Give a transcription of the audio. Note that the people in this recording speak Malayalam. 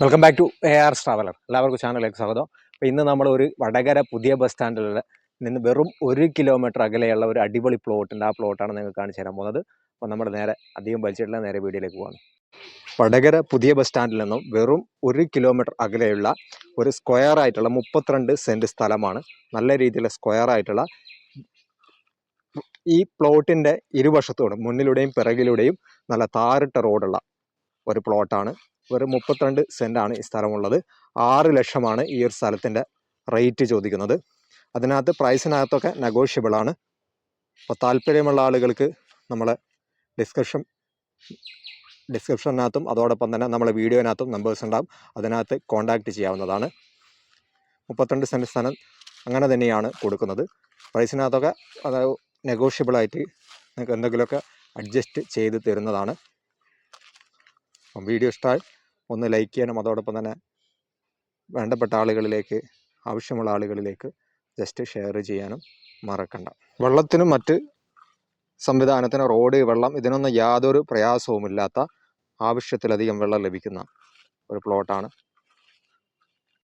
Welcome back to A R traveller എല്ലാവർക്കും ചാനലിലേക്ക് സ്വാഗതം. അപ്പോൾ ഇന്ന് നമ്മൾ ഒരു വടകര പുതിയ ബസ് സ്റ്റാൻഡിൽ നിന്ന് വെറും ഒരു കിലോമീറ്റർ അകലെയുള്ള ഒരു അടിപൊളി പ്ലോട്ടുണ്ട് ആ പ്ലോട്ടാണ് നിങ്ങൾക്ക് കാണിച്ചു തരാൻ പോകുന്നത്. അപ്പോൾ നമ്മൾ നേരെ അധികം വലിച്ചിട്ടില്ല നേരെ വീഡിയോയിലേക്ക് പോകാം വടകര പുതിയ ബസ് സ്റ്റാൻഡിൽ നിന്നും വെറും ഒരു കിലോമീറ്റർ അകലെയുള്ള ഒരു സ്ക്വയർ ആയിട്ടുള്ള മുപ്പത്തിരണ്ട് സെന്റ് സ്ഥലമാണ്. നല്ല രീതിയിലുള്ള സ്ക്വയർ ആയിട്ടുള്ള ഈ പ്ലോട്ടിന്റെ ഇരുവശത്തോടും മുന്നിലൂടെയും പിറകിലൂടെയും നല്ല താറിട്ട റോഡുള്ള ഒരു പ്ലോട്ടാണ് വെറും മുപ്പത്തിരണ്ട് സെന്റാണ് ഈ സ്ഥലമുള്ളത്. ആറ് ലക്ഷമാണ് ഈ ഒരു സ്ഥലത്തിന്റെ റേറ്റ് ചോദിക്കുന്നത്. അതിനകത്ത് പ്രൈസിനകത്തൊക്കെ നെഗോഷ്യബിൾ ആണ്. അപ്പോൾ താല്പര്യമുള്ള ആളുകൾക്ക് നമ്മളെ ഡിസ്ക്രിപ്ഷൻ ഡിസ്ക്രിപ്ഷനകത്തും അതോടൊപ്പം തന്നെ നമ്മളെ വീഡിയോനകത്തും നമ്പേഴ്സ് ഉണ്ടാകും അതിനകത്ത് കോൺടാക്റ്റ് ചെയ്യാവുന്നതാണ്. മുപ്പത്തിരണ്ട് സെന്റ് സ്ഥലം അങ്ങനെ തന്നെയാണ് കൊടുക്കുന്നത്. പ്രൈസിനകത്തൊക്കെ അതായത് നെഗോഷ്യബിളായിട്ട് നിങ്ങൾക്ക് എന്തെങ്കിലുമൊക്കെ അഡ്ജസ്റ്റ് ചെയ്ത് തരുന്നതാണ്. അപ്പം വീഡിയോ ഇഷ്ടമായി ഒന്ന് ലൈക്ക് ചെയ്യാനും അതോടൊപ്പം തന്നെ വേണ്ടപ്പെട്ട ആളുകളിലേക്ക് ആവശ്യമുള്ള ആളുകളിലേക്ക് ജസ്റ്റ് ഷെയർ ചെയ്യാനും മറക്കണ്ട. വെള്ളത്തിനും മറ്റ് സംവിധാനത്തിന് റോഡ് വെള്ളം ഇതിനൊന്നും യാതൊരു പ്രയാസവുമില്ലാത്ത ആവശ്യത്തിലധികം വെള്ളം ലഭിക്കുന്ന ഒരു പ്ലോട്ടാണ്